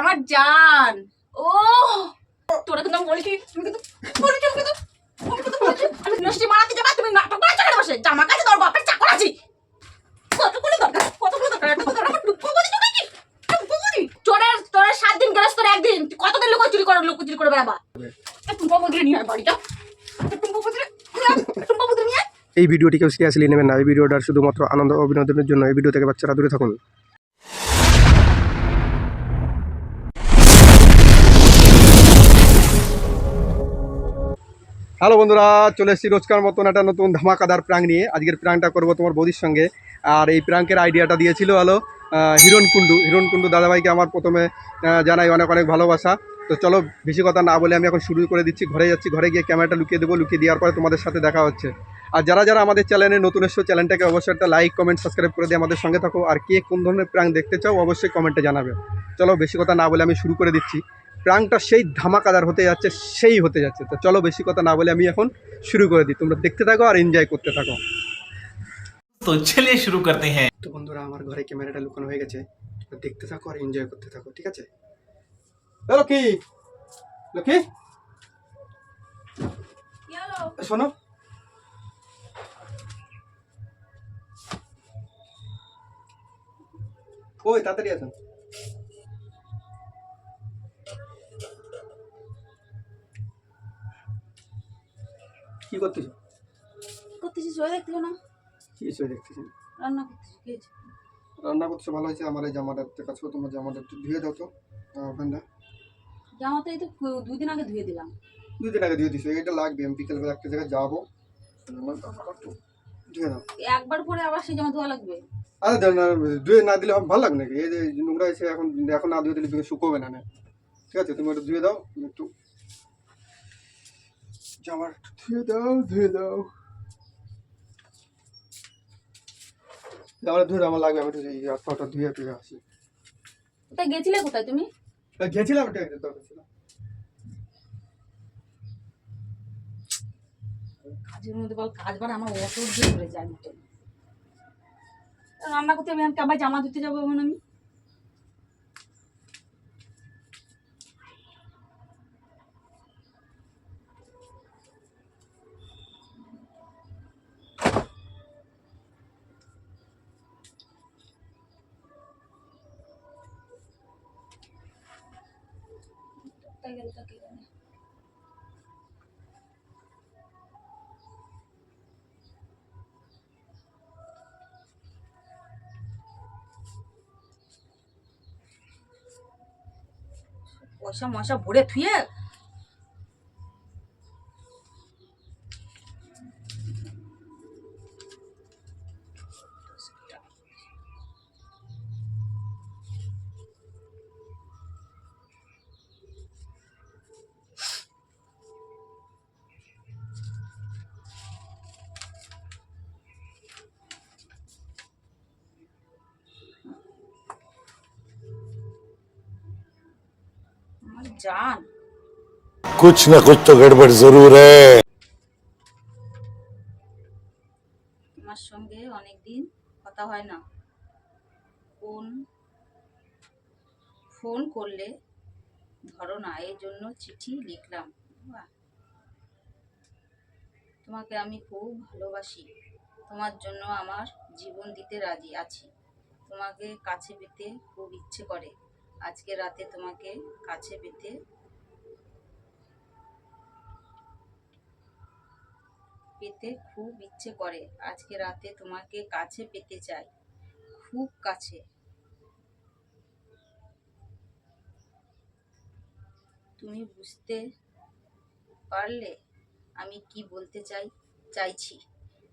আমার জান। ও তোরা কিন্তু বলেছি তুমি কিন্তু বলেছি কিন্তু আমি যাবা, তুমি বসে। জামা কাছে তোর বাপের চাকর আছি। আমার চলে কি? বলি? সাত দিন গেলাস তোর একদিন। তুই কতদিন লোক চুরি করে লোক চুরি করে বেড়াবা নিয়ে আয় বাড়িটা। টুম্পা বদলে নিয়ে এই ভিডিওটি কেউ সিরিয়াসলি নেবেন না। এই ভিডিওটার শুধুমাত্র আনন্দ ও বিনোদনের জন্য এই ভিডিও থেকে বাচ্চারা দূরে থাকুন। হ্যালো বন্ধুরা, চলে এসেছি রোজকার মতন একটা নতুন ধামাকাদার প্রাং নিয়ে। আজকের প্রাংটা করব তোমার বৌদির সঙ্গে। আর এই প্রাঙ্কের আইডিয়াটা দিয়েছিল হলো হিরণ কুণ্ডু। দাদাভাইকে আমার প্রথমে জানাই অনেক অনেক ভালোবাসা। তো চলো, বেশি কথা না বলে আমি এখন শুরু করে দিচ্ছি। ঘরে যাচ্ছি, ঘরে গিয়ে ক্যামেরাটা লুকিয়ে দেবো। লুকিয়ে দেওয়ার পরে তোমাদের সাথে দেখা হচ্ছে। আর যারা যারা আমাদের চ্যানেলে নতুন এসছো, চ্যানেলটাকে অবশ্যই একটা লাইক কমেন্ট সাবস্ক্রাইব করে দিয়ে আমাদের সঙ্গে থাকো। আর কে কোন ধরনের প্রাং দেখতে চাও, অবশ্যই কমেন্টে জানাবে। চলো, বেশি কথা না বলে আমি শুরু করে দিচ্ছি। প্রাংটা সেই ধামাকাদার হতে যাচ্ছে সেই হতে যাচ্ছে। তো চলো বেশি কথা না বলে আমি এখন শুরু করে দিই। তোমরা দেখতে থাকো আর এনজয় করতে থাকো। তো চলে শুরু করতে হ্যাঁ। তো বন্ধুরা আমার ঘরে ক্যামেরাটা লুকানো হয়ে গেছে। দেখতে থাকো আর এনজয় করতে থাকো ঠিক আছে? লক্ষ্মী! লক্ষ্মী! শোনো। ওই তাড়াতাড়ি আসুন কি করতেছো? করতেছি শুয়ে দেখতেছো না? কি শুয়ে দেখতেছেন রান্না করতেছি কি? রান্না করতে ভালো হয়েছে আমার এই জামাটা কাছে তোমার জামাটা একটু ধুয়ে দাও তো ওখানটা। জামা তো এই তো দুই দিন আগে ধুয়ে দিলাম। দুই দিন আগে ধুয়ে দিছো এটা লাগবে আমি বিকেলবেলা একটা জায়গায় যাব। ধুয়ে দাও। একবার পরে আবার সেই জামা ধোয়া লাগবে? আরে না ধুয়ে না দিলে ভালো লাগবে নাকি? এই যে নোংরা এসে এখন এখন না ধুয়ে দিলে তুমি শুকোবে না না? ঠিক আছে তুমি একটু ধুয়ে দাও একটু একটু ধুয়ে দাও ধুয়ে দাও। জামাটা ধুয়ে আমার লাগবে আমি একটু এই হাত পাটা ধুয়ে আসি। কোথায় গেছিলে কোথায় তুমি? গেছিলাম একটা একটু দরকার ছিল কাজের মধ্যে বল কাজ বার আমার অসহ্য করে যায়। মতো রান্না করতে আমি আবার জামা ধুতে যাব এখন আমি। কোথায় গেল তাকে জানে। পয়সা ময়সা ভরে থুয়ে আমার জান कुछ न कुछ तो गड़बड़ जरूर है তোমার সঙ্গে অনেকদিন কথা হয় না ফোন ফোন করলে ধরো না এই জন্য চিঠি লিখলাম বাহ। তোমাকে আমি খুব ভালোবাসি তোমার জন্য আমার জীবন দিতে রাজি আছি তোমাকে কাছে পেতে খুব ইচ্ছে করে আজকে রাতে তোমাকে কাছে পেতে পেতে খুব ইচ্ছে করে। আজকে রাতে তোমাকে কাছে পেতে চাই। খুব কাছে। তুমি বুঝতে পারলে আমি কি বলতে চাই, চাইছি।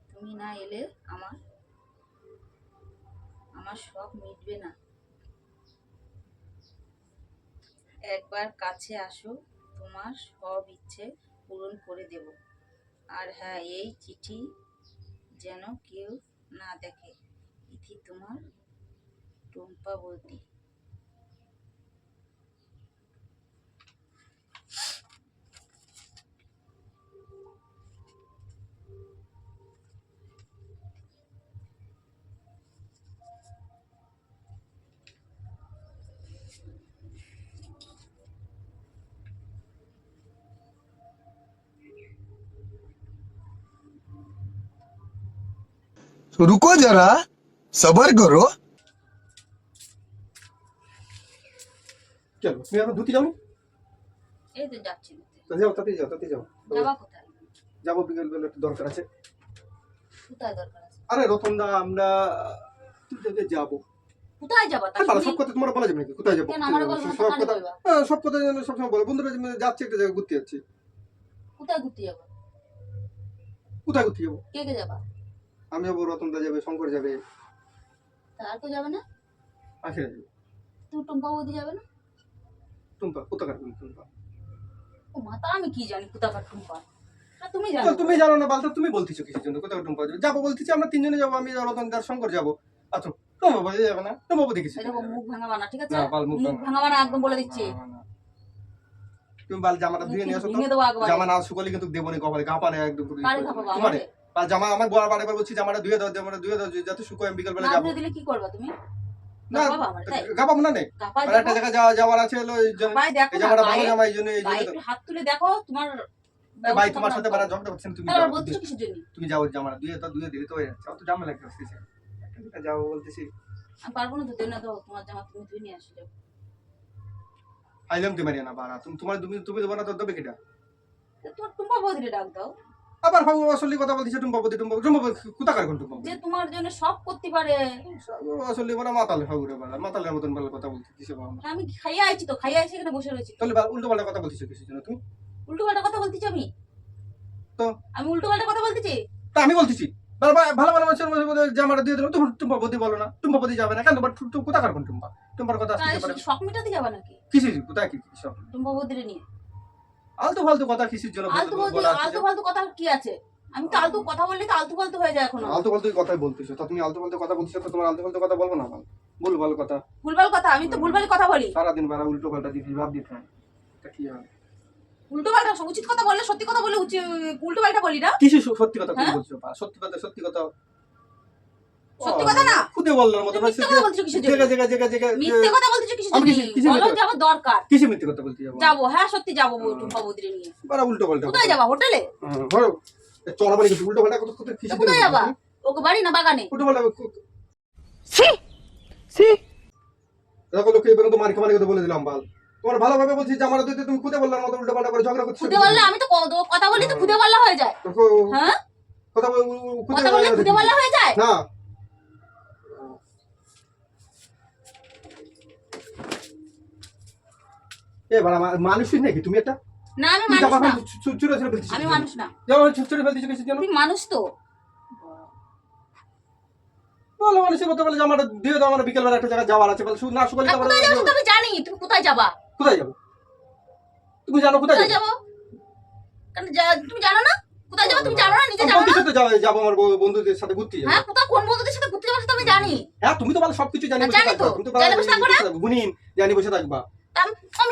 তুমি না এলে আমার আমার শখ মিটবে না। একবার কাছে আসো তোমার সব ইচ্ছে পূরণ করে দেব। আর হ্যাঁ এই চিঠি যেন কেউ না দেখে। ইথি তোমার টুম্পা रुको जरा सबर करो চলো তুমি এখন ধুতে যাও নি? এই তো যাচ্ছি তো যাও তাতে যাও তাতে যাও যাবা কোথায় যাবো বিকেল বেলা একটু দরকার আছে কোথায় দরকার আছে আরে রতনদা আমরা দু জায়গায় যাবো কোথায় যাবা আরে বাবা, সব তাহলে কথা তোমার বলা যাবে নাকি কোথায় যাবো কেন, আমারও বলবো না, সব কানে কথা বলবা? হ্যাঁ, সব কথা যেন সবসময় বলো বন্ধুরা যে যাচ্ছে একটা জায়গায় ঘুরতে যাচ্ছে কোথায় ঘুরতে যাবো কোথায় ঘুরতে যাবো কে কে যাবা আমি যাব রতনদা যাবে শঙ্কর যাবে। তা আর কেউ যাবে না? যাবে তুমি টুম্পা বৌদি যাবে না? টুম্পা কোথাকার টুম্পা? ও মাতা আমি কি জানি কোথাকার টুম্পা? তুমি জানো। তুমি জানো না বালতা তুমি বলতেছো কিসের জন্য কোথাও টুম্পা যাবে? যাব বলতেছি আমরা তিনজনে যাব আমি রতনদার শঙ্কর যাব। আচ্ছা টুম্পা বলে যাবে না? টুম্পা কিছু মুখ ভাঙাবা না ঠিক আছে? মুখ ভাঙাবা না একদম বলে দিচ্ছি। তুমি বাল জামাটা ধুয়ে নিয়ে আসো জামা না শুকালে কিন্তু দেবো নি কপালে কাঁপানে একদম তোমারে। আর জামা আমার গোয়ার বারে বলছি জামাটা ধুয়ে দাও জামাটা ধুয়ে দাও যাতে শুকোয় আমি বিকেল বেলা যাব। দিলে কি করবা তুমি? না বাবা আমার তাই? গাপাবো না নে কাপায় আর একটা যাওয়া যাওয়ার আছে হলো জামাটা ভালো জামা এই জন্য গায়ে হাত তুলে দেখো তোমার ভাই তোমার সাথে বারা ঝগড়া করছেন তুমি যাও তুমি যাও জামাটা ধুয়ে দিলে তো হয়ে যাচ্ছে। অত জামা লাগতে আসতেছে যাও বলতেছি। আমি পারব না তো দেনা দাও তোমার জামা তুমি ধুয়ে নিয়ে আসো আইলাম তুমি মারিয়া না বারা তুমি তোমার তুমি তুমি দেবো না তো দেবে কিটা? তোমার বৌদিরে ডাক দাও। আবার ভাবো আসলে কথা বলতেছে টুম্পা পতি টুম্পা টুম্পা কোথাকার কোন টুম্পা যে তোমার জন্য সব করতে পারে। আসলে মানে মাতালে ফাগুরে বালা মাতালের মতন বালা কথা বলতে কিসে বাবা আমি খাইয়ে আইছি তো খাইয়ে আইছি এখানে বসে রয়েছি। তাহলে উল্টো পাল্টা কথা বলতেছো কিসের জন্য তুমি? উল্টো পাল্টা কথা বলতেছি আমি? তো? আমি উল্টো পাল্টা কথা বলতেছি? তা আমি বলতেছি ভালো ভালো মানুষের মধ্যে জামাটা দিয়ে দিলাম তুমি টুম্পা পতি বলো না টুম্পা পতি যাবে না কেন? তোমার টু- টু- কোথাকার কোন টুম্পা টুম্পার কথা আসতে পারে শখ মিটাতে যাবা নাকি? কিসের কোথায় কি টুম্পা বৌদিরে নিয়ে। আলতু ফালতু কথা কিসের জন্য আলতু আসছে আলতু ফালতু কথা কি আছে? আমি তো আলতু কথা বললে তো আলতু ফালতু হয়ে যায় এখন। আলতু ফালতু কথাই বলতেছো। তা তুমি আলতু ফালতু কথা বলতেছো তো তোমার আলতু ফালতু কথা বলব না বল ভুল ভালো কথা। ভুলভাল কথা আমি তো ভুলভাল কথা বলি। সারা দিন বেলা উল্টো পাল্টা দিতে ভাব দিতে তা কি হবে উল্টো পাল্টা উচিত কথা বললে সত্যি কথা বলে উল্টো পাল্টা বলি না। কিছু সত্যি কথা হ্যাঁ? বলছো? সত্যি কথা সত্যি কথা সত্যি কথা না? খুদে বললাম মতো জায়গা জায়গা জায়গা জায়গা মিথ্যে কথা বলতেছো কিছু আমি বলো যাব দরকার। কিসে মিথ্যে কথা বলতে যাব? যাব হ্যাঁ সত্যি যাব বউ টুম্পা নিয়ে। বারা উল্টো পাল্টা কোথায় যাবা হোটেলে? চলা মানে কিছু উল্টো পাল্টা কথা কোথায় তো কিসে কোথায় যাবা? ওকে বাড়ি না বাগানে? উল্টো পাল্টা দেখো লোকে এবার তো মারি খামারি কথা বলে দিলাম বাল। তোমার ভালোভাবে বলছি যে আমার দিতে তুমি খুদে বললাম মতো উল্টো পাল্টা করে ঝগড়া করছ। খুদে বললে আমি তো কথা বলি তো খুদে বললে হয়ে যায়। হ্যাঁ? কথা বল- খুদে বললে হয়ে যায়? না। মানুষই নাকি? তুমি এটা না আমি মানুষ না। কাপড় ছু- ছু- ছুঁড়ে ছুঁড়ে ফেলতেছো আমি মানুষ না। জন্য? জামা কাপড় ছুঁড়ে ফেলতেছো তুমি মানুষ তো। ভালো মানুষের মতো বলে জামাটা দিয়ে দাও আমার বিকেলবেলা একটা জায়গায় যাওয়ার আছে। বলে না শুকালে আর তারপরে কোথায় যাব তো আমি জানি তুমি কোথায় যাবা? কোথায় যাব? তুমি জানো কোথায় কোথায় যাব? যাব? কারণ তুমি জানো না? কোথায় যাব? তুমি জানো না? নিজে জানো না? বলতেছি যাব যাব আমার বন্ধুদের সাথে ঘুরতে যাব? হ্যাঁ কোথাও কোন বন্ধুদের সাথে ঘুরতে যাব সেটা আমি জানি। হ্যাঁ তুমি তো সবকিছু জানি জানি তো। থাকবা তুমি তো জানি বসে থাকব জানি বসে থাকবা। আমি আমি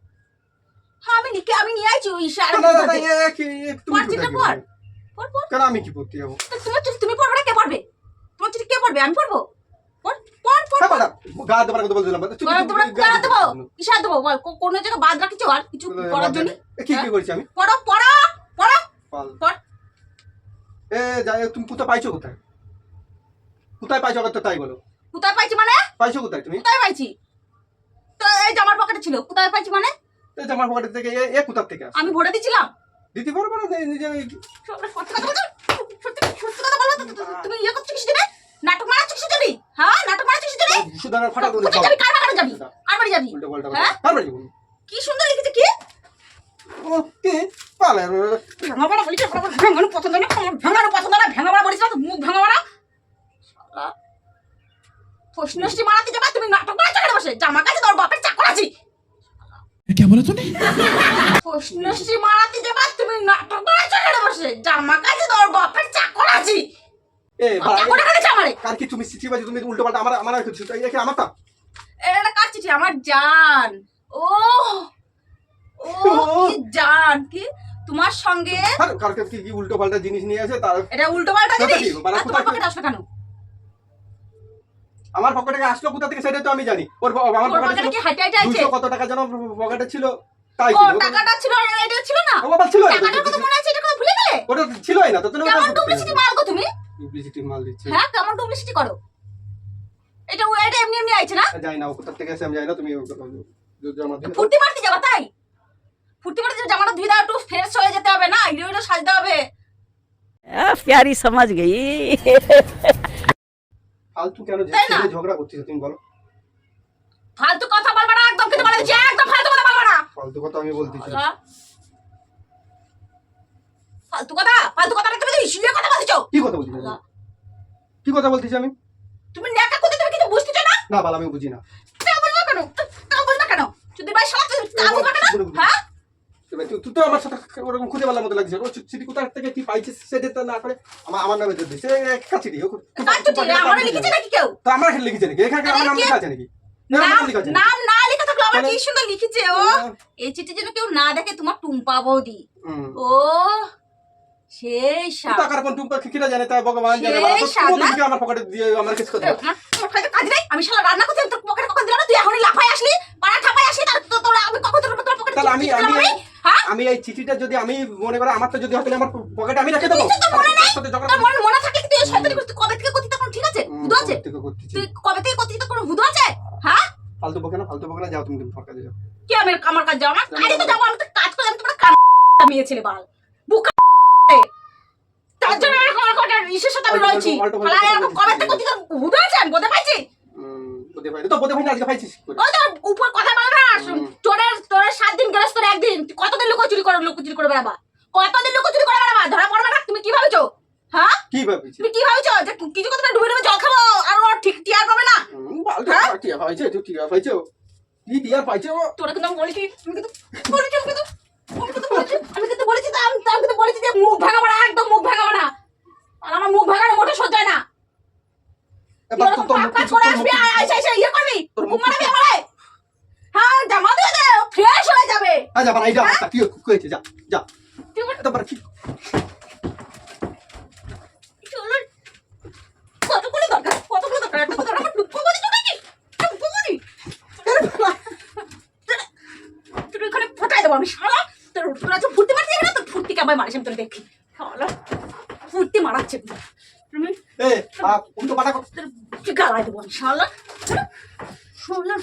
হ্যাঁ আমি লিখে আমি নিয়ে আইছি ওই সারা তুমি পড়? পড়। পড় পড়। কেন আমি কি পড়তে যাব? তো তোমার চিঠি তুমি পড়বে না কে পড়বে? তোমার চিঠি কে পড়বে? আমি পড়ব? পড় পড় পড় হ্যাঁ, গা দেবার কথা বলছিলাম চুপ, গলা চুপ, তোমরা গা দেবো দেবো। ইশারা দেবো বল কোনো জায়গায় বাদ রাখিছো আর কিছু করার জন্য। কি কি করছি আমি? পড়ো পড়ো পড়ো। পাল। পড়। এ যাই তুমি কোথায় পাইছো কোথায়? কোথায় পাইছো তাই বলো। কোথায় পাইছি মানে? পাইছো কোথায় তুমি? কোথায় পাইছি? তো এই জামার পকেটে ছিল কোথায় পাইছি মানে? এই জামার পকেট থেকে এ- কোথার থেকে আমি ভরে দিছিলাম। দিতে পারব না নিজে সত্যি কথা বলছো সত্যি সত্যি কথা বলো তুমি ইয়ে করছ কিসের জন্য? নাটক মারাচ্ছ কিসের জন্য? হ্যাঁ নাটক মারাচ্ছ কিসের জন্য? সুদানা ফাটা কোথায় যাবি? কার বাগানে যাবি? কার বাড়ি যাবি? উল্টো পাল্টা হ্যাঁ? কার বাড়ি যাব? কি সুন্দর লিখেছে কি? ও কি? পালে ভাঙা বাড়া বলিস ভাঙানো পছন্দ না ভাঙানো পছন্দ না ভাঙা বাড়া বলিস না মুখ ভাঙা বাড়া প্রশ্নষ্টি মারাতে যাবা তুমি নাটক মারাচ্ছ কেন বসে? জামা কাছে তোর বাপের চাকর আছি। क्या बोला तूने প্রশ্নশ্রী মারাতে যাবা তুমি নাটক মারাচ্ছ কেন বসে জামা কাছে তোর বাপের চাকর আছি এ ভাই, চাকরা কেটেছে আমারে কার কি তুমি চিঠি বাজি তুমি উল্টো পাল্টা আমার আমার কিছু একে আমার তা এটা কার চিঠি আমার জান ও ও কি জান কি তোমার সঙ্গে আর কার কাছে কি উল্টো পাল্টা জিনিস নিয়ে আসে তার এটা উল্টো পাল্টা সেটা জিনিস কি? মানে আর তোমার কোথায়- পকেটে আসলো কেন আমার পকেটে আসলো কোথা থেকে সেটা তো আমি জানি ওর আমার পকেটে কি হাইটাইটা আছে কত টাকা জানো পকেটে ছিল তাই ছিল টাকাটা ছিল এটা ছিল না ও বাবা ছিল টাকাটা কত মনে আছে এটা কথা ভুলে গেলে ওটা ছিলই না তো তুমি কেমন ডুপ্লিসিটি মাল গো তুমি ডুপ্লিসিটি মাল দিচ্ছ হ্যাঁ কেমন ডুপ্লিসিটি করো এটা ও এটা এমনি এমনি আইছে না যাই না ও কোথা থেকে আসে আমি জানি না তুমি জামা দিয়ে ফুর্তি মারতে যাবা তাই ফুটি মারতে জামাটা ধুই দাও একটু ফ্রেশ হয়ে যেতে হবে না হিরো হিরো সাজতে হবে প্যারি সমাজ গই ফালতু কেন যে ছেলে ঝগড়া করছিস তুমি বলো। ফালতু কথা বলবা না একদম কিন্তু বলে দিচ্ছি একদম ফালতু কথা বলবা না। ফালতু কথা আমি বলতেছি। হ্যাঁ? ফালতু কথা ফালতু কথা তুমি ইসুয়ে কথা বলছো কি কথা বলছিস কি কথা বলছিস আমি? তুমি নেকা কথা তুমি কিছু বুঝতেছো না? না বাল আমি বুঝি না। তা বলবা কেন? তা বলবা কেন? যদি ভাই শালা তা বলবা কেন? হ্যাঁ? এবার তুই তো আমার সাথে ওরকম খুঁজে পেলার মতো লাগছে। ও চিঠি কোথা থেকে কি পাইছিস সেটা না করে আমার আমার নামে দিয়ে দিছে কাজ তো আমার লিখেছে নাকি কেউ? তো আমার লিখেছে নাকি? এখানে আমার নাম লেখা আছে নাকি? নাম নাম লেখা আছে নাকি? নাম না লেখা থাকল আমার কি সুন্দর লিখেছে ও? এই চিঠি যেন কেউ না দেখে তোমার টুম্পা বৌদি। ও সেই সাপ টাকার কোন টুম্পা কিরা জানে তা ভগবান আমার পকেটে দিয়ে আমার কিছু কথা। এ, আমার আমার কাছে কাজ নেই। আমি শালা রান্না করতে তোর পকেটে কখন দিলাম তুই এখনই লাফাই আসলি। পাড়া ঠাপাই আসলি তার আমি কখন তোর তোর পকেটে তাহলে আমি আমি? আমি এই চিঠিটা যদি আমি মনে করে আমার তো যদি হতো আমার পকেটে আমি রেখে দেবো। মনে থাকলে তুই শয়তানি করছিস? কবে থেকে করছিস তখন ঠিক আছে? হুদু আছে? থেকে। তুই কবে থেকে তোর কোনো হুদু আছে? হ্যাঁ? ফালতু বকে না ফালতু বকে না যাও তুমি তুমি ফরকা যাও। কি আমি আমার কাজ যাও? আমার কাজে তো যাব আমি তো কাজ করে আমি তোমার কান মেয়ে ছেলে বাল। বুকা তার জন্য এরকম এরকম একটা ইসের সাথে আমি রয়েছি। অল্প- এরকম কবে থেকে তোর হুদু আছে? আমি বলতে পারছি হুম, বোধে ভাই তো বোধে না আজকে পাইছিস? ওই তো উপর কথা বলবে না হুম। তোরের তোরের সাত দিন গেলে তোর একদিন। কতদিন লোক চুরি করে লোক চুরি করে বেড়াবা কতদিন লোক চুরি করে বেড়াবা ধরা পড়বে না? তুমি কি ভাবছ? হ্যাঁ? কি ভাবিছিস তুমি কি ভাবছ যে কিছু কথা ডুবে ডুবে জল খাব? আর ও ঠিক টিয়ার পাবে না? হ্যাঁ? টিয়া পাইছে তুই টিয়া পাইছে কি টিয়া পাইছে তোরা কিন্তু আমি বলেছি তুমি কিন্তু বলেছি আমি কিন্তু আমি কিন্তু বলেছি আমি কিন্তু বলেছি তো আমি আমি কিন্তু বলেছি যে মুখ ভাঙাবো না একদম মুখ ভাঙাবো না। আর আমার মুখ ভাঙানো মোটে সহ্য হয় না। এবার ওরকম তোর মুখ কাজ করে আসবি আর এসে এসে ইয়ে করবি? তোর মুখ মুখ- মারাবি আমারে? ডুববো বলি তো নাকি ডুববো বলি তুই এখানে ফোটাই দেবো আমি শালা তোর তোরা যে ফুর্তি মারতে না তোর ফুর্তি কেমন মারিস আমি তোর দেখি ফুর্তি মারাচ্ছে তুমি এ উল্টো পাটা কর। তোর কি গালায় দেবো আমি শালা শালা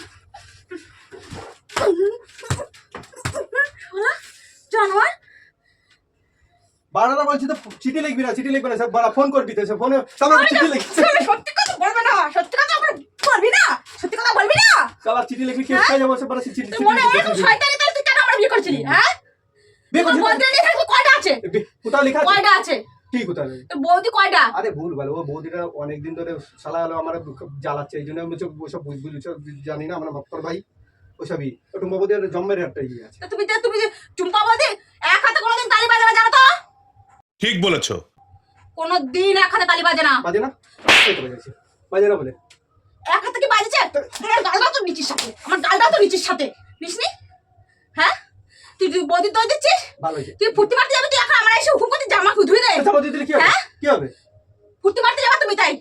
বলছি তো চিঠি লিখবি না চিঠি লিখবি না সব বারা ফোন করবি তো ফোনে সালা চিঠি সত্যি কথা বলবে না সত্যি কথা বলবি না? সত্যি কথা বলবি না? সালা চিঠি লিখবি কেস খাই যাব বারা চিঠি চিঠি মনে হয় এরকম শয়তানি তাহলে তুই কেন আমার বিয়ে করছিলি হ্যাঁ? বিয়ে করছিস? বৌদি লেখা কয়টা আছে? কোথাও লেখা আছে? কয়টা আছে? কি কোথায়? বৌদি কয়টা আরে ভুল ভালো ও বৌদিটা অনেকদিন ধরে শালা হলো আমার জ্বালাচ্ছে এই জন্য আমি ওসব বুঝ- বুঝ- জানি না আমার ভক্তর ভাই। ওসবই ওটু বৌদি একটা একটা ইয়ে আছে। তুমি যে তুমি যে চুম্পা বৌদি এক হাতে কোনোদিন তালি বাজাবে জানো তো? ঠিক বলেছ। কোনো দিন এক হাতে তালি বাজে না। বাজে না? তো বাজে। না বলে? এক হাতে কি বাজেছে? আমার গালটা তো নিচির সাথে। আমার গালটা তো নিচির সাথে। নিসনি? হ্যাঁ? তুই তুই বৌদি দই দিচ্ছিস? তুই ফুর্তি মারতে যাবে তুই? এখন আমার এসে হুকুম করতে জামা ধুয়ে দে আচ্ছা দিলে কি হবে? হ্যাঁ? কি হবে? ফুর্তি মারতে যাবে তুমি তাই।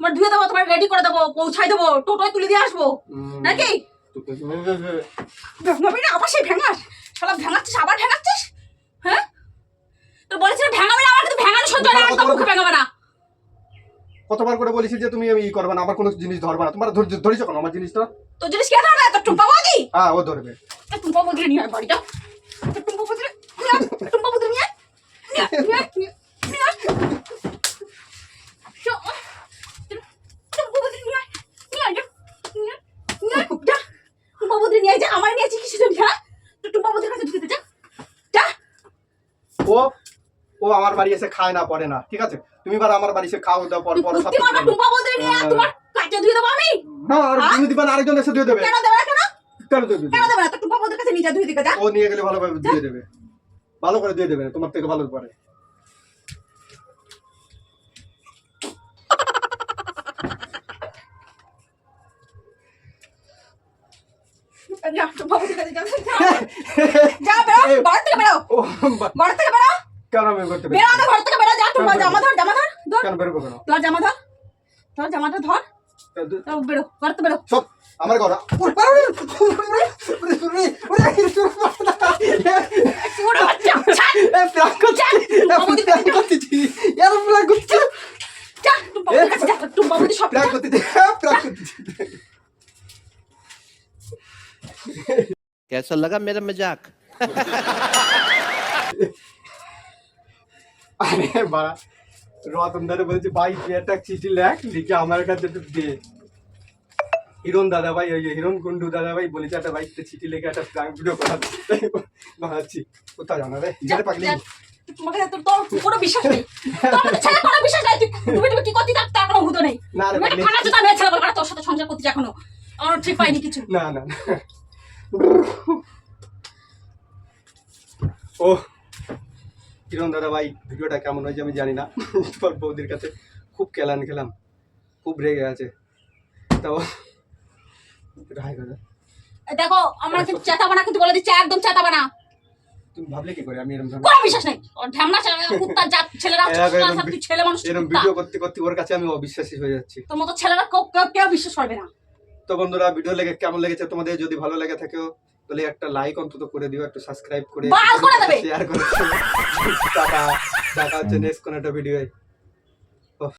তোমার ধুয়ে দেবো তোমার রেডি করে দেবো পৌঁছাই দেবো টোটোয় তুলে দিয়ে আসব। নাকি? ভেঙাবি না আবার সেই ভেঙাস। শালা ভেঙাচ্ছিস আবার ভেঙাচ্ছিস? হ্যাঁ? তো বলেছিল ভেঙাবে না আমার কিন্তু ভেঙানো সহ্য হয় না একদম মুখে ভেঙাবে না। কতবার করে বলেছি যে তুমি আমি ই করবে না আমার কোনো জিনিস ধরবে না। তোমার ধরেছো কেন আমার জিনিসটা? তোর জিনিস কে ধরবে? তোর টুম্পা বৌদি? হ্যাঁ ও ধরবে। তোর টুম্পা বৌদি নিয়ে আয় বাড়িটা। টুম্পা বৌদি টুম্পা বৌদি নিয়ে নিয়ে নিয়ে আয়, নিয়ে আয়, নিয়ে আয়। শো, তোর টুম্পা বৌদি নিয়ে আয়, নিয়ে আয়, যা, নিয়ে আয়, নিয়ে আয়, যা। টুম্পা নিয়ে যা, আমার নিয়ে আছিস হ্যাঁ? টুম্পা বৌদির কাছে ঢুকে যা। যা। ও ও আমার বাড়ি এসে খায় না পড়ে না ঠিক আছে তুমি বার আমার বাড়ি এসে খাও দাও পর পর সব টুম্পা নিয়ে আয়, তোমার কাছে ধুয়ে দেবো আমি। না আর হ্যাঁ? তুমি দিবা না আরেকজন এসে দিয়ে দেবে কেন দেবে কেন? কেন দেবে কেন দেবে না? তোর টুম্পা বৌদির কাছে নিয়ে যা, ধুয়ে দিকে যা। ও নিয়ে গেলে ভালোভাবে দিয়ে দেবে ভালো করে দিয়ে দেবে তোমার থেকে ভালো করে যা বেরো ঘর থেকে বেরো ঘর থেকে বেরো কেন আমি করতে বেরো আমাদের ঘর থেকে বেরো যা কেন জামা ধর জামা ধর ধর কেন বেরোবো কেন তোর জামা ধর তোর জামাটা ধর বেরো ঘর থেকে বেরো সব আমার ঘর পুরো বাচ্চা ছাড় যা টুম্পাবতীর কাছে যা টুম্পাবতী সব যা। कैसा लगा मेरा मजाक আরে বাড়া রতন দাদা বলছে ভাই তুই একটা চিঠি লেখ লিখে আমার কাছে একটু দে হিরণ দাদা ভাই ওই যে হিরণ কুন্ডু দাদা ভাই বলেছে একটা ভাই একটা চিঠি লিখে একটা প্রাঙ্ক ভিডিও করাচ্ছি বানাচ্ছি কোথায় জানা রে যা, যেতে পারলি যা। তোমাকে তোর তোর কোনো বিশ্বাস নেই তোর আমাদের ছেলে কোনো বিশ্বাস নেই তুই তুমি তুমি কি করতে তার কোনো হুতো নেই না রে, তুমি একটা নেই। খানা চোদা মেয়ে ছেলে বলে তোর সাথে সংসার করতে এখনো আমার ঠিক পাইনি কিছু না না না। ও কিরণ দাদা ভাই ভিডিওটা কেমন হয়েছে আমি জানি না। তোর বৌদির কাছে খুব কেলান খেলাম খুব রেগে আছে। তাও হাই কথা দেখো আমরা কিন্তু চেতাবা না কিন্তু বলে দিচ্ছি একদম চেতাবা না তুমি ভাবলে কি করে? আমি এরকম কোনো বিশ্বাস নেই। ওর ঢ্যামনা ছেলে কুত্তার জাত ছেলেরা তুই ছেলে মানুষ এরকম ভিডিও করতে করতে ওর কাছে আমি অবিশ্বাসী হয়ে যাচ্ছি। তোর মতো ছেলেরা কেউ- কেউ বিশ্বাস করবে না। তো বন্ধুরা ভিডিও লেগে কেমন লেগেছে তোমাদের যদি ভালো লেগে থাকে তাহলে একটা লাইক অন্তত করে দিও একটু সাবস্ক্রাইব করে বাল করে দেবে। শেয়ার করে টাকা টাটা দেখা হচ্ছে নেক্সট কোন একটা ভিডিও